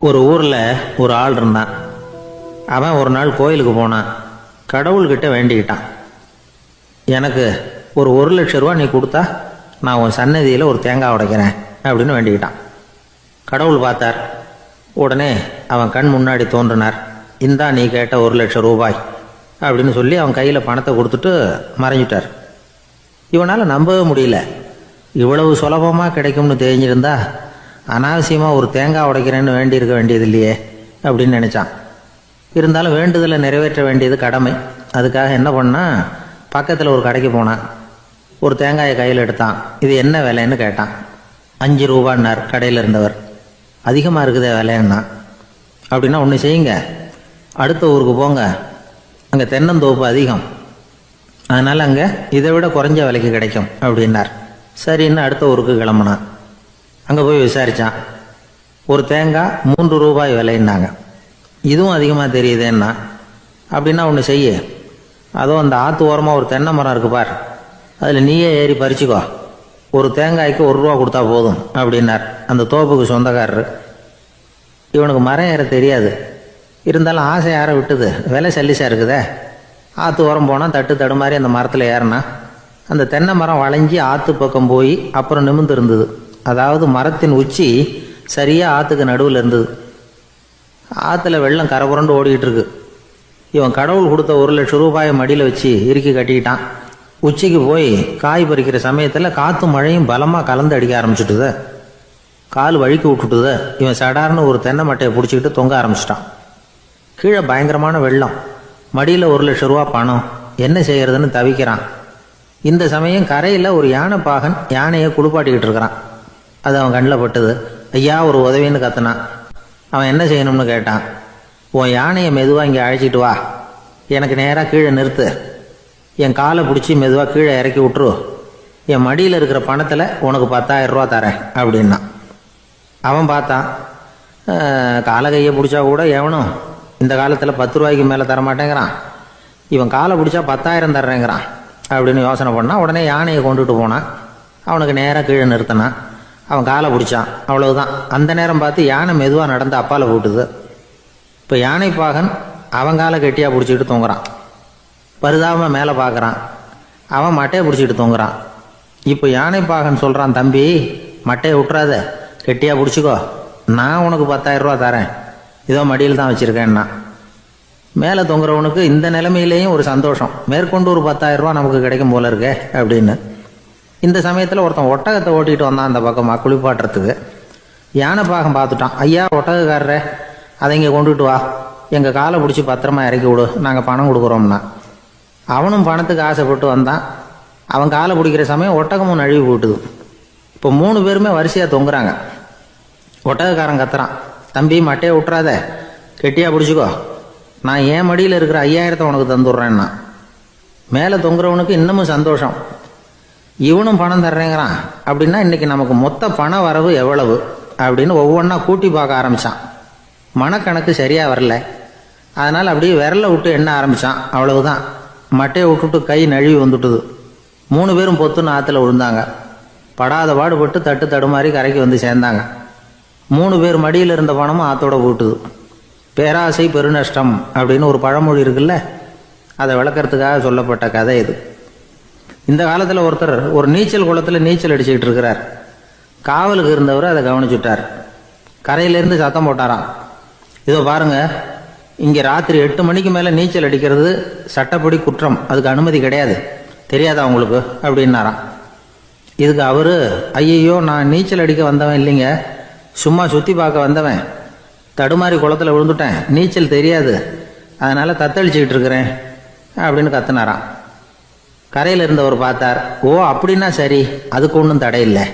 ஒரு ஊரில் ஒரு ஆள் இருந்தான். அவன் ஒரு நாள் கோயிலுக்கு போனான். கடவுள்கிட்ட வேண்டிக்கிட்டான். எனக்கு ஒரு ஒரு லட்ச ரூபா நீ கொடுத்தா நான் உன் சன்னதியில் ஒரு தேங்காய் உடைக்கிறேன் அப்படின்னு வேண்டிக்கிட்டான். கடவுள் பார்த்தார். உடனே அவன் கண் முன்னாடி தோன்றினார். இந்தா நீ கேட்ட ஒரு லட்சம் ரூபாய் அப்படின்னு சொல்லி அவன் கையில் பணத்தை கொடுத்துட்டு மறைஞ்சிட்டார். இவனால் நம்பவே முடியல. இவ்வளவு சுலபமாக கிடைக்கும்னு தெரிஞ்சிருந்தா அனாவசியமாக ஒரு தேங்காய் உடைக்கிறேன்னு வேண்டியிருக்க வேண்டியது இல்லையே அப்படின்னு நினச்சான். இருந்தாலும் வேண்டுதலை நிறைவேற்ற வேண்டியது கடமை. அதுக்காக என்ன பண்ணால் பக்கத்தில் ஒரு கடைக்கு போனான் ஒரு தேங்காயை கையில் எடுத்தான். இது என்ன விலைன்னு கேட்டான். அஞ்சு ரூபான்னார் கடையில் இருந்தவர். அதிகமாக இருக்குதே விலைன்னா. அப்படின்னா ஒன்று செய்யுங்க. அடுத்த ஊருக்கு போங்க. அங்கே தென்னந்தோப்பு அதிகம். அதனால் அங்கே இதை விட குறைஞ்ச விலைக்கு கிடைக்கும் அப்படின்னார். சரின்னு அடுத்த ஊருக்கு கிளம்புனான் அங்கே போய் விசாரித்தான் ஒரு தேங்காய் மூன்று ரூபாய் விலைன்னாங்க. இதுவும் அதிகமாக தெரியுதேன்னா அப்படின்னா ஒன்று செய்ய. அதோ அந்த ஆற்று ஓரமாக ஒரு தென்னை மரம் இருக்கு பார். அதில் நீயே ஏறி பறிச்சுக்கோ. ஒரு தேங்காய்க்கு ஒரு ரூபா கொடுத்தா போதும் அப்படின்னார். அந்த தோப்புக்கு சொந்தக்காரர். இவனுக்கு மரம் ஏற தெரியாது. இருந்தாலும் ஆசை யாரை விட்டுது. விலை சல்லிசாக இருக்குதே. ஆற்று ஓரம் போனால் தட்டு தடுமாறி அந்த மரத்தில் ஏறினா அந்த தென்னை மரம் வளைஞ்சி ஆற்று பக்கம் போய் அப்புறம் நிமிந்து இருந்தது. அதாவது மரத்தின் உச்சி சரியாக ஆற்றுக்கு நடுவில் இருந்தது. ஆற்றுல வெள்ளம் கரபுரண்டு ஓடிக்கிட்டு இருக்கு இவன் கடவுள் கொடுத்த ஒரு லட்சம் ரூபாயை மடியில் வச்சு இறுக்கி கட்டிக்கிட்டான். உச்சிக்கு போய் காய் பறிக்கிற சமயத்தில் காற்று மழையும் பலமாக கலந்து அடிக்க ஆரம்பிச்சுட்டுத. கால் வழுக்கி விட்டுட்டுத. இவன் சடார்னு ஒரு தென்னை மட்டையை பிடிச்சிக்கிட்டு தொங்க ஆரம்பிச்சிட்டான். கீழே பயங்கரமான வெள்ளம். மடியில் ஒரு லட்சம் ரூபா பணம். என்ன செய்யறதுன்னு தவிக்கிறான். இந்த சமயம் கரையில் ஒரு யானை பாகன் யானையை குளிப்பாட்டிக்கிட்டு இருக்கிறான். அது அவன் கண்ணில் பட்டது. ஐயா ஒரு உதவின்னு கத்தனான் அவன் என்ன செய்யணும்னு கேட்டான். உன் யானையை மெதுவாக இங்கே அழைச்சிட்டு வா. எனக்கு நேராக கீழே நிறுத்து. என் காலை பிடிச்சி மெதுவாக கீழே இறக்கி விட்டுரு. என் மடியில் இருக்கிற பணத்தில் உனக்கு பத்தாயிரம் ரூபா தரேன் அப்படின்னா. அவன் பார்த்தான். காலை கையை பிடிச்சா கூட எவனும் இந்த காலத்தில் பத்து ரூபாய்க்கு மேலே தரமாட்டேங்கிறான். இவன் காலை பிடிச்சா பத்தாயிரம் தர்றேங்கிறான் அப்படின்னு யோசனை பண்ணான் உடனே யானையை கொண்டுட்டு போனான். அவனுக்கு நேராக கீழே நிறுத்தினான். அவன் காலை பிடிச்சான். அவ்வளவுதான். அந்த நேரம் பார்த்து யானை மெதுவாக நடந்து அப்பால் போட்டுது. இப்போ யானை பாகன் அவன் காலை கெட்டியாக பிடிச்சிக்கிட்டு தூங்குறான். பரிதாபமாக மேலே பார்க்குறான் அவன் மட்டையை பிடிச்சிட்டு தூங்குறான். இப்போ யானை பாகன் சொல்கிறான் தம்பி மட்டையை விட்டுறாத. கெட்டியாக பிடிச்சிக்கோ. நான் உனக்கு பத்தாயிரம் ரூபா தரேன். இதோ மடியில் தான் வச்சுருக்கேன்னா. மேலே தொங்குறவனுக்கு இந்த நிலைமையிலேயும் ஒரு சந்தோஷம். மேற்கொண்டு ஒரு பத்தாயிரம் ரூபா நமக்கு கிடைக்கும் போல இருக்கே அப்படின்னு. இந்த சமயத்தில் ஒருத்தன் ஒட்டகத்தை ஓட்டிகிட்டு வந்தான் அந்த பக்கமாக குளிப்பாட்டுறதுக்கு. யானை பாகம் பார்த்துட்டான். ஐயா ஒட்டகக்காரரே அதை இங்கே கொண்டுட்டு வா. எங்கள் காலை பிடிச்சி பத்திரமா இறக்கி விடு. நாங்கள் பணம் கொடுக்குறோம்னா. அவனும் பணத்துக்கு ஆசைப்பட்டு வந்தான். அவன் காலை பிடிக்கிற சமயம் ஒட்டகமும் நழுவி போட்டுது இப்போ மூணு பேருமே வரிசையாக தொங்குறாங்க. ஒட்டகக்காரன் கத்துறான். தம்பி மட்டையை விட்டுறாத கெட்டியாக பிடிச்சிக்கோ. நான் என் மடியில் இருக்கிற ஐயாயிரத்தை உனக்கு தந்துடுறேன்னா. மேலே தொங்குறவனுக்கு இன்னமும் சந்தோஷம். இவனும் பணம் தர்றேங்கிறான். அப்படின்னா இன்னைக்கு நமக்கு மொத்த பண வரவு எவ்வளவு? அப்படின்னு ஒவ்வொன்றா கூட்டி பார்க்க ஆரம்பித்தான் மனக்கணக்கு சரியாக வரல. அதனால் அப்படியே விரலை விட்டு எண்ண ஆரம்பித்தான் அவ்வளவுதான். மட்டையை விட்டுட்டு கை நழுவி வந்துட்டுது. மூணு பேரும் பொத்துன்னு ஆற்றுல விழுந்தாங்க. படாத பாடுபட்டு தட்டு தடுமாறி கரைக்கு வந்து சேர்ந்தாங்க. மூணு பேர் மடியில் இருந்த பணமும் ஆத்தோட போட்டுது. பேராசை பெருநஷ்டம் அப்படின்னு ஒரு பழமொழி இருக்குல்ல? அதை விளக்கறதுக்காக சொல்லப்பட்ட கதை இது. இந்த காலத்தில் ஒருத்தர் ஒரு நீச்சல் குளத்தில் நீச்சல் அடிச்சுக்கிட்டு இருக்கிறார். காவலுக்கு இருந்தவர் அதை கவனிச்சுட்டார். கரையிலேருந்து சத்தம் போட்டாராம். இதோ பாருங்க இங்கே ராத்திரி எட்டு மணிக்கு மேலே நீச்சல் அடிக்கிறது சட்டப்படி குற்றம். அதுக்கு அனுமதி கிடையாது. தெரியாதா உங்களுக்கு? அப்படின்னாராம். இதுக்கு அவர் ஐயையோ நான் நீச்சல் அடிக்க வந்தவன் இல்லைங்க. சும்மா சுற்றி பார்க்க வந்தவன். தடுமாறி குளத்துல விழுந்துட்டேன். நீச்சல் தெரியாது. அதனால தத்தளிச்சுக்கிட்டு இருக்கிறேன். அப்படின்னு கத்துனாராம். கரையில் இருந்தவர் பார்த்தார் ஓ அப்படின்னா சரி அதுக்கு ஒன்றும் தடை இல்லை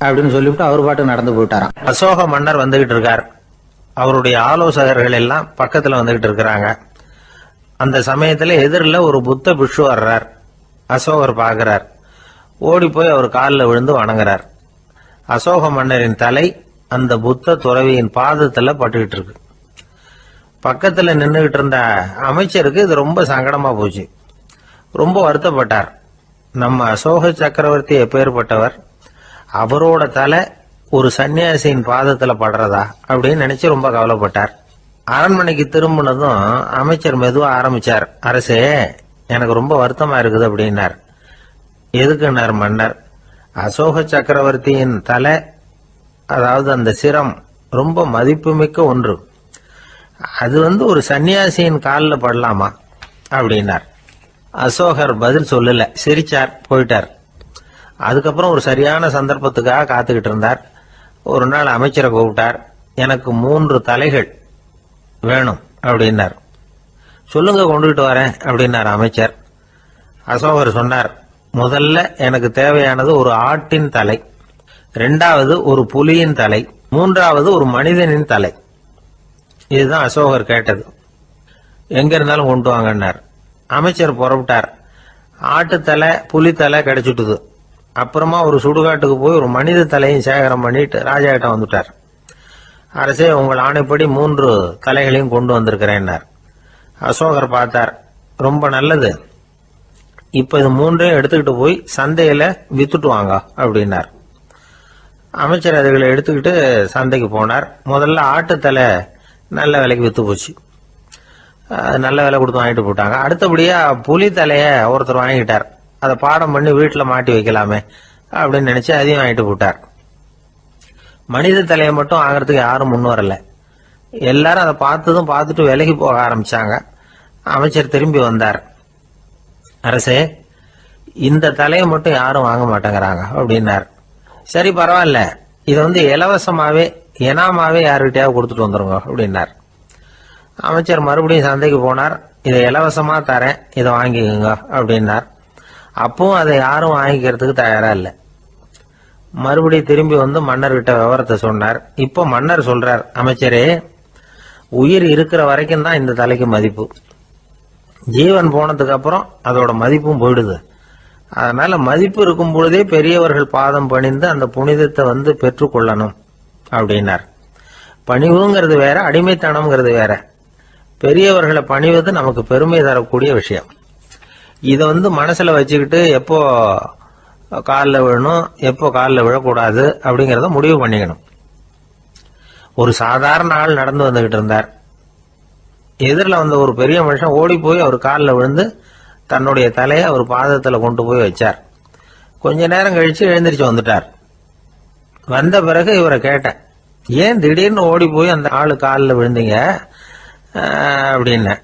அப்படின்னு சொல்லிவிட்டு அவர் பாட்டு நடந்து போயிட்டாராம். அசோக மன்னர் வந்துகிட்டு இருக்கார். அவருடைய ஆலோசகர்கள் எல்லாம் பக்கத்தில் வந்துகிட்டு இருக்கிறாங்க. அந்த சமயத்தில் எதிரில் ஒரு புத்த பிஷு வர்றார். அசோகர் பார்க்கிறார். ஓடி போய் அவர் காலில் விழுந்து வணங்குறார். அசோக மன்னரின் தலை அந்த புத்த துறவியின் பாதத்தில் பட்டுக்கிட்டு இருக்கு. பக்கத்தில் நின்றுகிட்டு இருந்த அமைச்சருக்கு இது ரொம்ப சங்கடமாக போச்சு. ரொம்ப வருத்தப்பட்டார். நம்ம அசோக சக்கரவர்த்தி எப்பேற்பட்டவர்? அவரோட தலை ஒரு சன்னியாசியின் பாதத்தில் படுறதா அப்படின்னு நினைச்சு ரொம்ப கவலைப்பட்டார். அரண்மனைக்கு திரும்பினதும் அமைச்சர் மெதுவாக ஆரம்பிச்சார். அரசே எனக்கு ரொம்ப வருத்தமாக இருக்குது அப்படின்னார். எதுக்குன்னார் மன்னர்? அசோக சக்கரவர்த்தியின் தலை அதாவது அந்த சிரம் ரொம்ப மதிப்புமிக்க ஒன்று. அது வந்து ஒரு சன்னியாசியின் காலில் படலாமா? அப்படின்னார். அசோகர் பதில் சொல்லல. சிரிச்சார் போயிட்டார். அதுக்கப்புறம் ஒரு சரியான சந்தர்ப்பத்துக்காக காத்துக்கிட்டு இருந்தார். ஒரு நாள் அமைச்சரை கூப்பிட்டார். எனக்கு மூன்று தலைகள் வேணும் அப்படின்னார். சொல்லுங்க கொண்டுகிட்டு வரேன் அப்படின்னார் அமைச்சர். அசோகர் சொன்னார் முதல்ல எனக்கு தேவையானது ஒரு ஆட்டின் தலை ரெண்டாவது ஒரு புலியின் தலை மூன்றாவது ஒரு மனிதனின் தலை. இதுதான் அசோகர் கேட்டது. எங்க இருந்தாலும் கொண்டு வாங்கன்னார். அமைச்சர் புறப்பட்டார். ஆட்டுத்தலை புலித்தலை கிடைச்சிட்டுது. அப்புறமா ஒரு சுடுகாட்டுக்கு போய் ஒரு மனித தலையும் சேகரம் பண்ணிட்டு ராஜா கிட்ட வந்துட்டார். அரசே உங்கள் ஆணைப்படி மூன்று தலைகளையும் கொண்டு வந்திருக்கிறேன்னார். அசோகர் பார்த்தார் ரொம்ப நல்லது. இப்ப இது மூன்றையும் எடுத்துக்கிட்டு போய் சந்தையில வித்துட்டு வாங்க அப்படின்னார். அமைச்சர் அதுகளை எடுத்துக்கிட்டு சந்தைக்கு போனார். முதல்ல ஆட்டுத்தலை நல்ல விலைக்கு வித்து போச்சு. நல்ல விலை கொடுத்து வாங்கிட்டு போட்டாங்க அடுத்தபடியா புலி தலைய ஒருத்தர் வாங்கிட்டார். அதை பாடம் பண்ணி வீட்டில் மாட்டி வைக்கலாமே அப்படின்னு நினைச்சு அதையும் வாங்கிட்டு போட்டார் மனித தலையை மட்டும் வாங்குறதுக்கு யாரும் முன் வரல. எல்லாரும் அதை பார்த்ததும் பார்த்துட்டு விலகி போக ஆரம்பிச்சாங்க. அமைச்சர் திரும்பி வந்தார். அரசே இந்த தலையை மட்டும் யாரும் வாங்க மாட்டேங்கிறாங்க அப்படின்னார். சரி பரவாயில்ல. இதை வந்து இலவசமாவே இனாமாவே யாருக்கிட்டையாவது கொடுத்துட்டு வந்துருங்க அப்படின்னார். அமைச்சர் மறுபடியும் சந்தைக்கு போனார். இதை இலவசமாக தரேன் இதை வாங்கிக்கோங்க அப்படின்னார். அப்பவும் அதை யாரும் வாங்கிக்கிறதுக்கு தயாராக இல்லை. மறுபடியும் திரும்பி வந்து மன்னர்கிட்ட விவரத்தை சொன்னார். இப்போ மன்னர் சொல்றார் அமைச்சரே உயிர் இருக்கிற வரைக்கும் தான் இந்த தலைக்கு மதிப்பு. ஜீவன் போனதுக்கு அப்புறம் அதோட மதிப்பும் போயிடுது. அதனால மதிப்பு இருக்கும் பொழுதே பெரியவர்கள் பாதம் பணிந்து அந்த புனிதத்தை வந்து பெற்றுக்கொள்ளணும். அப்படின்னார். பணிவுங்கிறது வேற அடிமைத்தனம்ங்கிறது வேற. பெரியவர்களை பணிவது நமக்கு பெருமை தரக்கூடிய விஷயம். இதை வந்து மனசில் வச்சுக்கிட்டு எப்போ காலில் விழணும் எப்போ காலில் விழக்கூடாது அப்படிங்கிறத முடிவு பண்ணிக்கணும். ஒரு சாதாரண ஆள் நடந்து வந்துக்கிட்டு இருந்தார். எதிரில் வந்த ஒரு பெரிய மனுஷன் ஓடி போய் அவர் காலில் விழுந்து தன்னுடைய தலையை அவர் பாதத்தில் கொண்டு போய் வச்சார். கொஞ்ச நேரம் கழித்து எழுந்திரிச்சு வந்துட்டார். வந்த பிறகு இவரை கேட்டேன் ஏன் திடீர்னு ஓடி போய் அந்த ஆள் காலில் விழுந்தீங்க? அப்படின்னேன்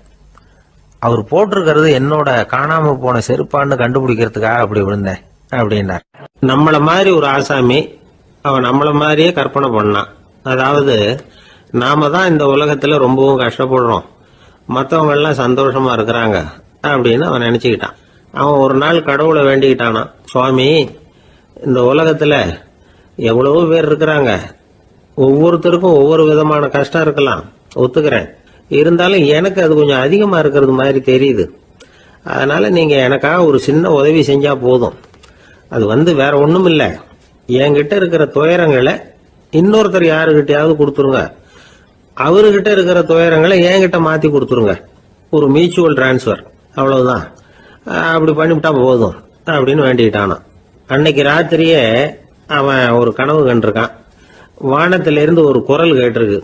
அவர் போட்டிருக்கிறது என்னோட காணாம போன செருப்பான்னு கண்டுபிடிக்கிறதுக்காக அப்படி விழுந்தேன் அப்படின்னார். நம்மள மாதிரி ஒரு ஆசாமி அவன் நம்மள மாதிரியே கற்பனை பண்ணான். அதாவது நாம தான் இந்த உலகத்துல ரொம்பவும் கஷ்டப்படுறோம். மற்றவங்க எல்லாம் சந்தோஷமா இருக்கிறாங்க அப்படின்னு அவன் நினைச்சுக்கிட்டான். அவன் ஒரு நாள் கடவுளை வேண்டிக்கிட்டானா சுவாமி இந்த உலகத்துல எவ்வளவோ பேர் இருக்கிறாங்க. ஒவ்வொருத்தருக்கும் ஒவ்வொரு விதமான கஷ்டம் இருக்கலாம். ஒத்துக்கிறேன். இருந்தாலும் எனக்கு அது கொஞ்சம் அதிகமாக இருக்கிறது மாதிரி தெரியுது. அதனால் நீங்கள் எனக்காக ஒரு சின்ன உதவி செஞ்சால் போதும். அது வந்து வேற ஒன்றும் இல்லை. என்கிட்ட இருக்கிற துயரங்களை இன்னொருத்தர் யாருக்கிட்டையாவது கொடுத்துருங்க. அவர்கிட்ட இருக்கிற துயரங்களை என்கிட்ட மாற்றி கொடுத்துருங்க. ஒரு மியூச்சுவல் டிரான்ஸ்ஃபர் அவ்வளவுதான். அப்படி பண்ணிவிட்டா போதும். அப்படின்னு வேண்டிக்கிட்டானான் அன்னைக்கு ராத்திரியே அவன் ஒரு கனவு கண்டிருக்கான். வானத்திலிருந்து ஒரு குரல் கேட்டிருக்கு.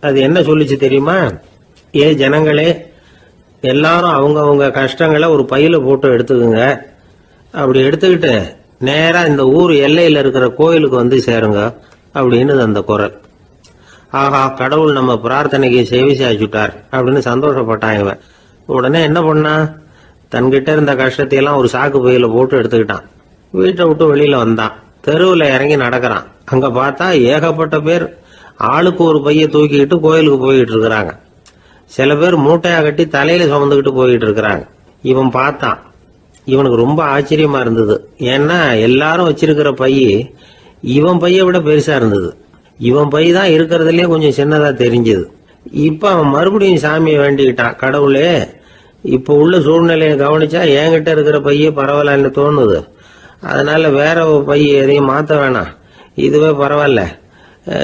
அது என்ன சொல்லிச்சு தெரியுமா? ஏ ஜனங்களே எல்லாரும் அவங்கவுங்க கஷ்டங்களை ஒரு பையில போட்டு எடுத்துக்குங்க. அப்படி எடுத்துக்கிட்டு நேராக இந்த ஊர் எல்லையில் இருக்கிற கோயிலுக்கு வந்து சேருங்க அப்படின்னு அந்த குரல். ஆஹா கடவுள் நம்ம பிரார்த்தனைக்கு சேவை சாய்ச்சுட்டார் அப்படின்னு சந்தோஷப்பட்டான் இவன். உடனே என்ன பண்ணான் தன்கிட்ட இருந்த கஷ்டத்தையெல்லாம் ஒரு சாக்கு பையில போட்டு எடுத்துக்கிட்டான். வீட்டை விட்டு வெளியில வந்தான். தெருவில் இறங்கி நடக்கிறான். அங்க பார்த்தா ஏகப்பட்ட பேர் ஆளுக்கு ஒரு பைய தூக்கிக்கிட்டு கோயிலுக்கு போயிட்டு இருக்கிறாங்க. சில பேர் மூட்டையா கட்டி தலையில சுமந்துக்கிட்டு போயிட்டு இருக்கிறாங்க. இவன் பார்த்தான். இவனுக்கு ரொம்ப ஆச்சரியமா இருந்தது. ஏன்னா எல்லாரும் வச்சிருக்கிற பை இவன் பைய விட பெருசா இருந்தது. இவன் பை தான் இருக்கிறதுலயே கொஞ்சம் சின்னதா தெரிஞ்சது. இப்ப அவன் மறுபடியும் சாமியை வேண்டிக்கிட்டான். கடவுளே இப்ப உள்ள சூழ்நிலையை கவனிச்சா என்கிட்ட இருக்கிற பைய பரவாயில்லன்னு தோணுது. அதனால வேற பைய எதையும் மாத்த வேணாம். இதுவே பரவாயில்ல.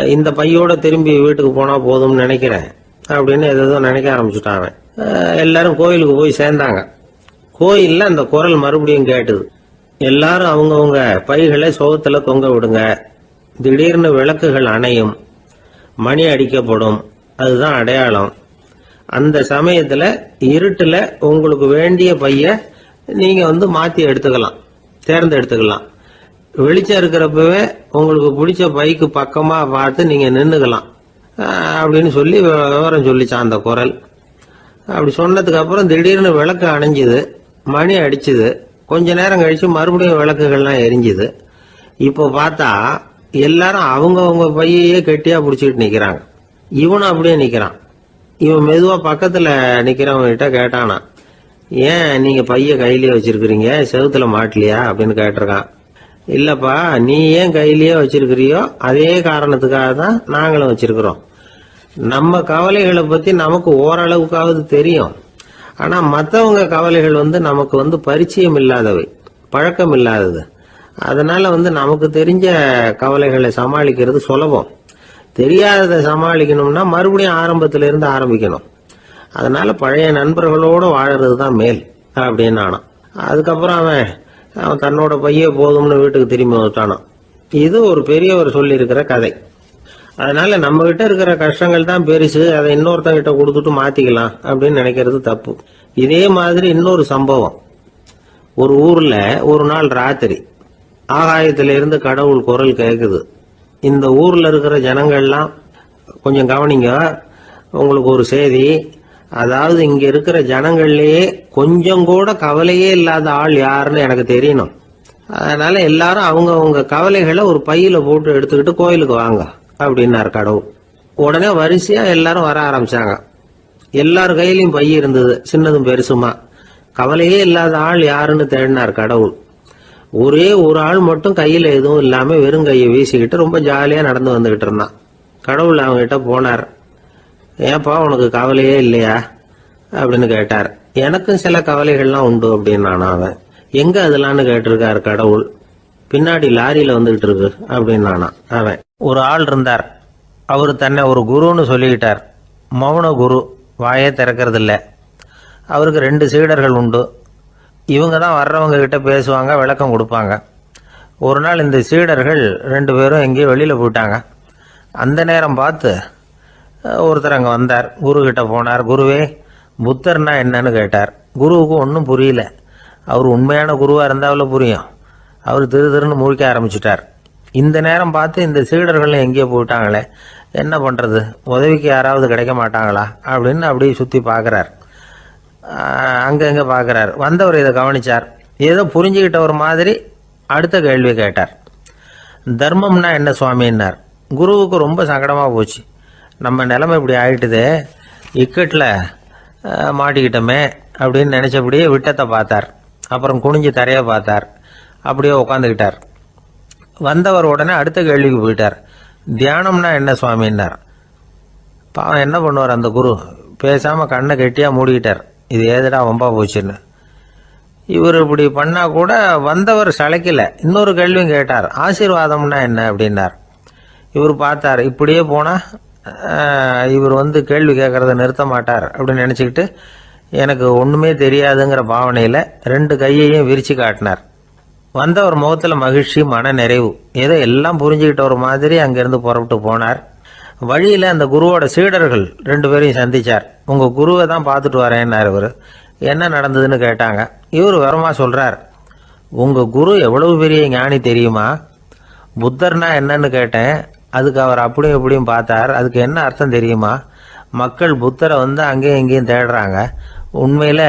இந்த பையோட திரும்பி வீட்டுக்கு போனா போதும்னு நினைக்கிறேன். அப்படின்னு ஏதோ நினைக்க ஆரம்பிச்சுட்டான் அவன். எல்லாரும் கோயிலுக்கு போய் சேர்ந்தாங்க. கோயிலில் அந்த குரல் மறுபடியும் கேட்டுது. எல்லாரும் அவங்கவுங்க பைகளை சோகத்தில் தொங்க விடுங்க. திடீர்னு விளக்குகள் அணையும். மணி அடிக்கப்படும். அதுதான் அடையாளம். அந்த சமயத்தில் இருட்டில் உங்களுக்கு வேண்டிய பைய நீங்கள் வந்து மாற்றி எடுத்துக்கலாம். தேர்ந்தெடுத்துக்கலாம். வெளிச்சம் இருக்கிறப்பவே உங்களுக்கு பிடிச்ச பைக்கு பக்கமாக பார்த்து நீங்கள் நின்றுக்கலாம் அப்படின்னு சொல்லி விவரம் சொல்லிச்சான் அந்த குரல். அப்படி சொன்னதுக்கு அப்புறம் திடீர்னு விளக்கு அணைஞ்சுது மணி அடிச்சுது. கொஞ்ச நேரம் கழிச்சு மறுபடியும் விளக்குகள்லாம் எரிஞ்சுது. இப்போ பார்த்தா எல்லாரும் அவங்கவுங்க பையையே கெட்டியா பிடிச்சிட்டு நிக்கிறாங்க. இவனும் அப்படியே நிக்கிறான். இவன் மெதுவா பக்கத்துல நிக்கிறவங்ககிட்ட கேட்டானா ஏன் நீங்க பைய கையிலேயே வச்சிருக்கிறீங்க? செவுத்துல மாட்டலையா? அப்படின்னு கேட்டிருக்கான். இல்லப்பா நீ ஏன் கையிலேயே வச்சிருக்கிறியோ அதே காரணத்துக்காக தான் நாங்களும் வச்சிருக்கிறோம். நம்ம கவலைகளை பத்தி நமக்கு ஓரளவுக்காவது தெரியும். ஆனா மற்றவங்க கவலைகள் வந்து நமக்கு வந்து பரிச்சயம் இல்லாதவை பழக்கம் இல்லாதது. அதனால வந்து நமக்கு தெரிஞ்ச கவலைகளை சமாளிக்கிறது சுலபம். தெரியாததை சமாளிக்கணும்னா மறுபடியும் ஆரம்பத்துல இருந்து ஆரம்பிக்கணும். அதனால பழைய நண்பர்களோட வாழறது தான் மேல் அப்படின்னு ஆனான் அதுக்கப்புறம் அவன் அவன் தன்னோட பைய போதும்னு வீட்டுக்கு திரும்பி வந்துட்டானான் இது ஒரு பெரியவர் சொல்லியிருக்கிற கதை. அதனால நம்ம கிட்ட இருக்கிற கஷ்டங்கள் தான் பெருசு. அதை இன்னொருத்தங்கிட்ட கொடுத்துட்டு மாத்திக்கலாம் அப்படின்னு நினைக்கிறது தப்பு. இதே மாதிரி இன்னொரு சம்பவம். ஒரு ஊர்ல ஒரு நாள் ராத்திரி ஆகாயத்தில இருந்து கடவுள் குரல் கேக்குது. இந்த ஊர்ல இருக்கிற ஜனங்கள்லாம் கொஞ்சம் கவனிங்க. உங்களுக்கு ஒரு செய்தி. அதாவது இங்க இருக்கிற ஜனங்கள்லயே கொஞ்சம் கூட கவலையே இல்லாத ஆள் யாருன்னு எனக்கு தெரியணும். அதனால எல்லாரும் அவங்க அவங்க கவலைகளை ஒரு பையில போட்டு எடுத்துக்கிட்டு கோயிலுக்கு வாங்க. அப்படின்னாரு கடவுள் உடனே வரிசையா எல்லாரும் வர ஆரம்பிச்சாங்க. எல்லார் கையிலையும் பை இருந்தது. சின்னதும் பெருசுமா. கவலையே இல்லாத ஆள் யாருன்னு தேடினார் கடவுள். ஒரே ஒரு ஆள் மட்டும் கையில எதுவும் இல்லாம வெறும் கையை வீசிக்கிட்டு ரொம்ப ஜாலியா நடந்து வந்துகிட்டு இருந்தான். கடவுள் அவங்ககிட்ட போனார். ஏப்பா உனக்கு கவலையே இல்லையா? அப்படின்னு கேட்டார். எனக்கும் சில கவலைகள்லாம் உண்டு அப்படின்னு அவன். எங்க அதெல்லாம்னு கேட்டிருக்காரு கடவுள். பின்னாடி லாரியில வந்துகிட்டு இருக்கு அப்படின்னு அவன். ஒரு ஆள் இருந்தார். அவர் தன்னை ஒரு குருன்னு சொல்லிக்கிட்டார். மௌன குரு வாயே திறக்கிறதில்ல. அவருக்கு ரெண்டு சீடர்கள் உண்டு. இவங்க தான் வர்றவங்க கிட்ட பேசுவாங்க விளக்கம் கொடுப்பாங்க. ஒரு நாள் இந்த சீடர்கள் ரெண்டு பேரும் எங்கேயோ வெளியில் போயிட்டாங்க. அந்த நேரம் பார்த்து ஒருத்தர் அங்கே வந்தார். குரு கிட்ட போனார். குருவே புத்தர்னா என்னன்னு கேட்டார். குருவுக்கு ஒன்றும் புரியல. அவர் உண்மையான குருவாக இருந்தாவில் புரியும். அவர் திரு திருன்னு முழிக்க ஆரம்பிச்சிட்டார். இந்த நேரம் பார்த்து இந்த சீடர்கள் எங்கேயோ போயிட்டாங்களே என்ன பண்ணுறது உதவிக்கு யாராவது கிடைக்க மாட்டாங்களா? அப்படின்னு அப்படியே சுற்றி பார்க்குறார். அங்கங்கே பார்க்குறார். வந்தவர் இதை கவனிச்சார். ஏதோ புரிஞ்சுக்கிட்ட ஒரு மாதிரி அடுத்த கேள்வி கேட்டார். தர்மம்னா என்ன சுவாமின்னார். குருவுக்கு ரொம்ப சங்கடமாக போச்சு. நம்ம நிலைமை இப்படி ஆகிட்டுது இக்கட்டில் மாட்டிக்கிட்டோமே அப்படின்னு நினச்சபடியே விட்டத்தை பார்த்தார். அப்புறம் குனிஞ்சு தரையை பார்த்தார். அப்படியே உட்காந்துக்கிட்டார் வந்தவர் உடனே அடுத்த கேள்விக்கு போயிட்டார். தியானம்னா என்ன சுவாமின்னார். பாவம் என்ன பண்ணுவார் அந்த குரு? பேசாமல் கண்ணை கெட்டியாக மூடிக்கிட்டார். இது ஏதுடா வம்பா போச்சுன்னு. இவர் இப்படி பண்ணால் கூட வந்தவர் சளைக்கல. இன்னொரு கேள்வியும் கேட்டார். ஆசீர்வாதம்னா என்ன அப்படின்னார். இவர் பார்த்தார் இப்படியே போனால் இவர் வந்து கேள்வி கேட்குறத நிறுத்த மாட்டார் அப்படின்னு நினச்சிக்கிட்டு எனக்கு ஒன்றுமே தெரியாதுங்கிற பாவனையில் ரெண்டு கையையும் விரித்து காட்டினார். வந்தவர் முகத்தில் மகிழ்ச்சி மன நிறைவு. ஏதோ எல்லாம் புரிஞ்சுக்கிட்ட ஒரு மாதிரி அங்கேருந்து புறப்பட்டு போனார். வழியில் அந்த குருவோட சீடர்கள் ரெண்டு பேரையும் சந்திச்சார். உங்கள் குருவை தான் பார்த்துட்டு வரேன்னார் இவர். என்ன நடந்ததுன்னு கேட்டாங்க. இவர் விவரமாக சொல்கிறார் உங்கள் குரு எவ்வளவு பெரிய ஞானி தெரியுமா? புத்தர்னா என்னன்னு கேட்டேன். அதுக்கு அவர் அப்படியும் இப்படியும் பார்த்தார். அதுக்கு என்ன அர்த்தம் தெரியுமா? மக்கள் புத்தரை வந்து அங்கேயும் இங்கேயும் தேடுறாங்க. உண்மையில்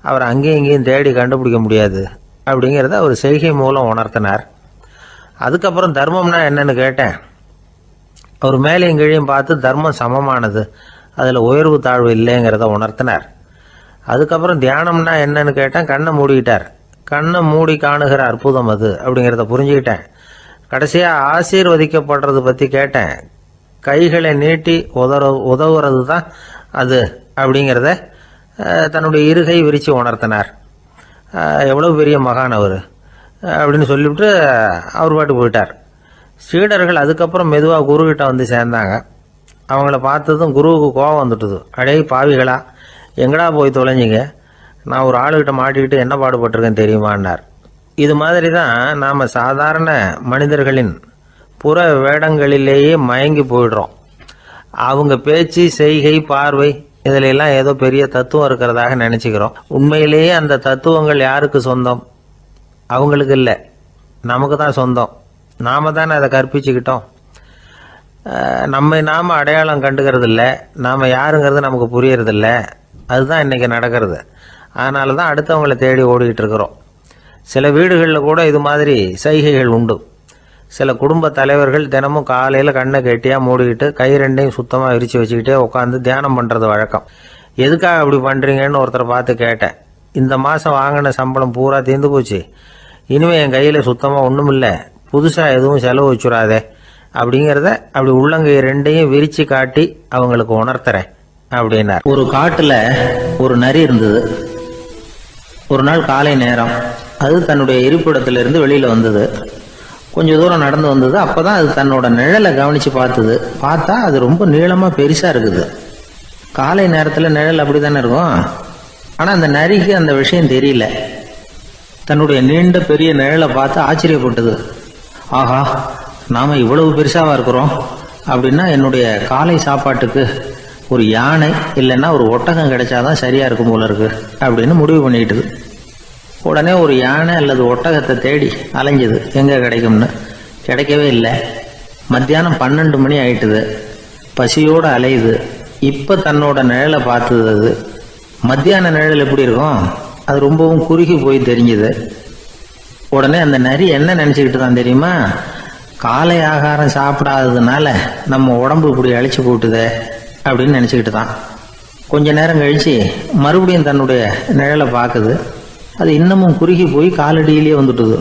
அவர் அங்கேயும் இங்கேயும் தேடி கண்டுபிடிக்க முடியாது. அப்படிங்கிறத அவர் செய்கை மூலம் உணர்த்தினார். அதுக்கப்புறம் தர்மம்னா என்னன்னு கேட்டேன். அவர் மேலையும் கீழையும் பார்த்து தர்மம் சமமானது அதில் உயர்வு தாழ்வு இல்லைங்கிறத உணர்த்தினார். அதுக்கப்புறம் தியானம்னா என்னன்னு கேட்டேன் கண்ணை மூடிக்கிட்டார் கண்ணை மூடி காணுகிற அற்புதம் அது அப்படிங்கிறத புரிஞ்சுக்கிட்டேன். கடைசியாக ஆசீர்வதிக்கப்படுறது பற்றி கேட்டேன். கைகளை நீட்டி உதற உதவுறது தான் அது அப்படிங்கிறத தன்னுடைய இருகை விரித்து உணர்த்தினார். எவ்வளோ எவ்வளவு பெரிய மகான் அவர்? அப்படின்னு சொல்லிவிட்டு அவர் பாட்டு போயிட்டார். சீடர்கள் அதுக்கப்புறம் மெதுவாக குருக்கிட்ட வந்து சேர்ந்தாங்க. அவங்கள பார்த்ததும் குருவுக்கு கோபம் வந்துட்டுது. அடே பாவிகளா எங்கடா போய் தொலைஞ்சிங்க? நான் ஒரு ஆளுகிட்ட மாட்டிக்கிட்டு என்ன பாடுபட்டிருக்கேன் தெரியுமான்னார். இது மாதிரி தான் நாம் சாதாரண மனிதர்களின் புற வேடங்களிலேயே மயங்கி போயிடுறோம். அவங்க பேச்சு செய்கை பார்வை இதுல எல்லாம் ஏதோ பெரிய தத்துவம் இருக்கிறதாக நினைச்சுக்கிறோம். உண்மையிலேயே அந்த தத்துவங்கள் யாருக்கு சொந்தம்? அவங்களுக்கு இல்லை. நமக்கு தான் சொந்தம். நாம தானே அதை கற்பிச்சுக்கிட்டோம். நம்மை நாம அடையாளம் கண்டுக்கிறது இல்லை நாம யாருங்கிறது நமக்கு புரியறது அதுதான் இன்றைக்கி நடக்கிறது. அதனால தான் அடுத்தவங்களை தேடி ஓடிக்கிட்டு இருக்கிறோம். சில வீடுகளில் கூட இது மாதிரி சைகைகள் உண்டு. சில குடும்ப தலைவர்கள் தினமும் காலையில் கண்ணை கெட்டியாக மூடிக்கிட்டு கை ரெண்டையும் சுத்தமாக விரித்து வச்சுக்கிட்டே உட்காந்து தியானம் பண்ணுறது வழக்கம். எதுக்காக அப்படி பண்ணுறீங்கன்னு ஒருத்தரை பார்த்து கேட்டேன். இந்த மாதம் வாங்கின சம்பளம் பூரா தீர்ந்து போச்சு. இனிமேல் என் கையில் சுத்தமாக ஒன்றும் இல்லை புதுசாக எதுவும் செலவு வச்சுடாதே அப்படிங்கிறத அப்படி உள்ளங்கை ரெண்டையும் விரித்து காட்டி அவங்களுக்கு உணர்த்துறேன் அப்படின்னார். ஒரு காட்டில் ஒரு நரி இருந்தது. ஒரு நாள் காலை நேரம். அது தன்னுடைய இருப்பிடத்திலிருந்து வெளியில் வந்தது. கொஞ்சம் தூரம் நடந்து வந்தது. அப்பதான் அது தன்னோட நிழலை கவனிச்சு பார்த்தது. பார்த்தா அது ரொம்ப நீளமாக பெருசாக இருக்குது. காலை நேரத்தில் நிழல் அப்படி தானே இருக்கும்? ஆனால் அந்த நரிக்கு அந்த விஷயம் தெரியல. தன்னுடைய நீண்ட பெரிய நிழலை பார்த்து ஆச்சரியப்பட்டது. ஆஹா நாம் இவ்வளவு பெருசாக இருக்கிறோம்? அப்படின்னா என்னுடைய காலை சாப்பாட்டுக்கு ஒரு யானை இல்லைன்னா ஒரு ஒட்டகம் கிடைச்சாதான் சரியாக இருக்கும் போல இருக்கு அப்படின்னு முடிவு பண்ணிக்கிட்டது. உடனே ஒரு யானை அல்லது ஒட்டகத்தை தேடி அலைஞ்சது. எங்கே கிடைக்கும்னு. கிடைக்கவே இல்லை. மத்தியானம் பன்னெண்டு மணி ஆயிட்டுது. பசியோடு அலையுது. இப்போ தன்னோட நிழலை பார்த்தது அது. மத்தியான நிழல் எப்படி இருக்கும்? அது ரொம்பவும் குறுகி போய் தெரிஞ்சுது. உடனே அந்த நரி என்ன நினச்சிக்கிட்டு தான் தெரியுமா? காலை ஆகாரம் சாப்பிடாததுனால நம்ம உடம்பு இப்படி அழிச்சு போட்டுதே அப்படின்னு நினச்சிக்கிட்டு தான் கொஞ்ச நேரம் கழிச்சு மறுபடியும் தன்னுடைய நிழலை பார்க்குது. அது இன்னமும் குறுகி போய் காலடியிலேயே வந்துட்டுது.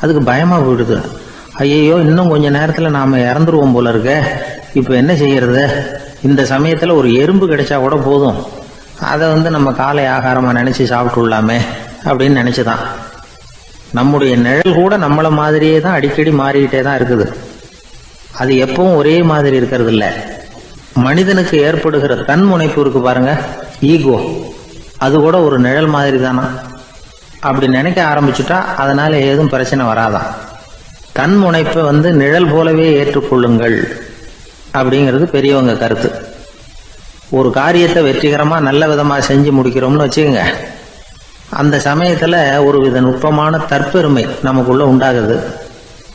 அதுக்கு பயமாக போயிடுது. ஐயையோ இன்னும் கொஞ்ச நேரத்தில் நாம் இறந்துருவோம் போல இருக்க. இப்போ என்ன செய்கிறது இந்த சமயத்தில் ஒரு எறும்பு கிடைச்சா கூட போதும். அதை வந்து நம்ம காலை ஆகாரமாக நினச்சி சாப்பிட்டுள்ளாமே அப்படின்னு நினச்சிதான். நம்முடைய நிழல் கூட நம்மளை மாதிரியே தான் அடிக்கடி மாறிக்கிட்டே தான் இருக்குது. அது எப்பவும் ஒரே மாதிரி இருக்கிறது இல்லை. மனிதனுக்கு ஏற்படுகிற தன்முனைப்பு இருக்கு பாருங்க. ஈகோ. அது கூட ஒரு நிழல் மாதிரி தானா அப்படி நினைக்க ஆரம்பிச்சுட்டா அதனால ஏதும் பிரச்சனை வராதான் தன்முனைப்பை வந்து நிழல் போலவே ஏற்றுக்கொள்ளுங்கள் அப்படிங்கிறது பெரியவங்க கருத்து. ஒரு காரியத்தை வெற்றிகரமாக நல்ல விதமாக செஞ்சு முடிக்கிறோம்னு வச்சுக்கோங்க. அந்த சமயத்தில் ஒரு வித நுட்பமான தற்பெருமை நமக்குள்ளே உண்டாகுது.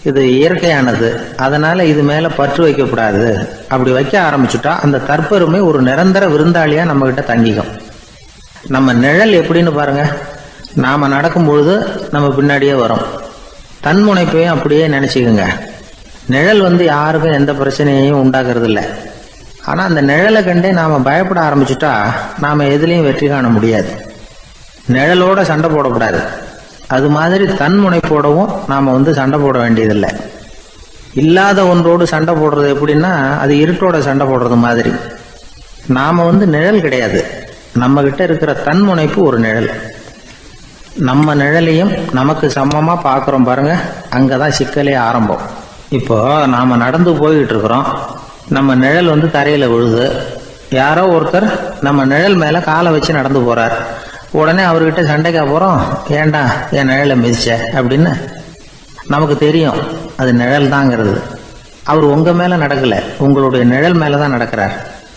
இது இயற்கையானது. அதனால் இது மேலே பற்று வைக்கக்கூடாது. அப்படி வைக்க ஆரம்பிச்சுட்டா அந்த தற்பெருமை ஒரு நிரந்தர விருந்தாளியாக நம்மக்கிட்ட தங்கிக்கும். நம்ம நிழல் எப்படின்னு பாருங்கள் நாம நடக்கும்பொழுது நம்ம பின்னாடியே வரும். தன்முனைப்பையும் அப்படியே நினச்சிக்கோங்க. நிழல் வந்து யாருக்கும் எந்த பிரச்சனையையும் உண்டாக்குறது இல்லை ஆனால் அந்த நிழலை கண்டே நாம் பயப்பட ஆரம்பிச்சுட்டா நாம் எதுலேயும் வெற்றி காண முடியாது. நிழலோட சண்டை போடக்கூடாது. அது மாதிரி தன்முனைப்போடவும் நாம் வந்து சண்டை போட வேண்டியதில்லை. இல்லாத ஒன்றோடு சண்டை போடுறது எப்படின்னா அது இருட்டோட சண்டை போடுறது மாதிரி. நாம் வந்து நிழல் கிடையாது. நம்மக்கிட்ட இருக்கிற தன்முனைப்பு ஒரு நிழல். நம்ம நிழலையும் நமக்கு சமமா பார்க்குறோம் பாருங்க. அங்கதான் சிக்கலே ஆரம்பம். இப்போ நாம நடந்து போய்கிட்டு இருக்கிறோம் நம்ம நிழல் வந்து தரையில விழுது. யாரோ ஒருத்தர் நம்ம நிழல் மேல காலை வச்சு நடந்து போறார். உடனே அவர்கிட்ட சண்டைக்கா போறோம் ஏண்டா என் நிழலை மிதிச்ச? அப்படின்னு நமக்கு தெரியும். அது நிழல் தாங்கிறது அவர் உங்க மேல நடக்கல. உங்களுடைய நிழல் மேலே தான் நடக்கிறார்.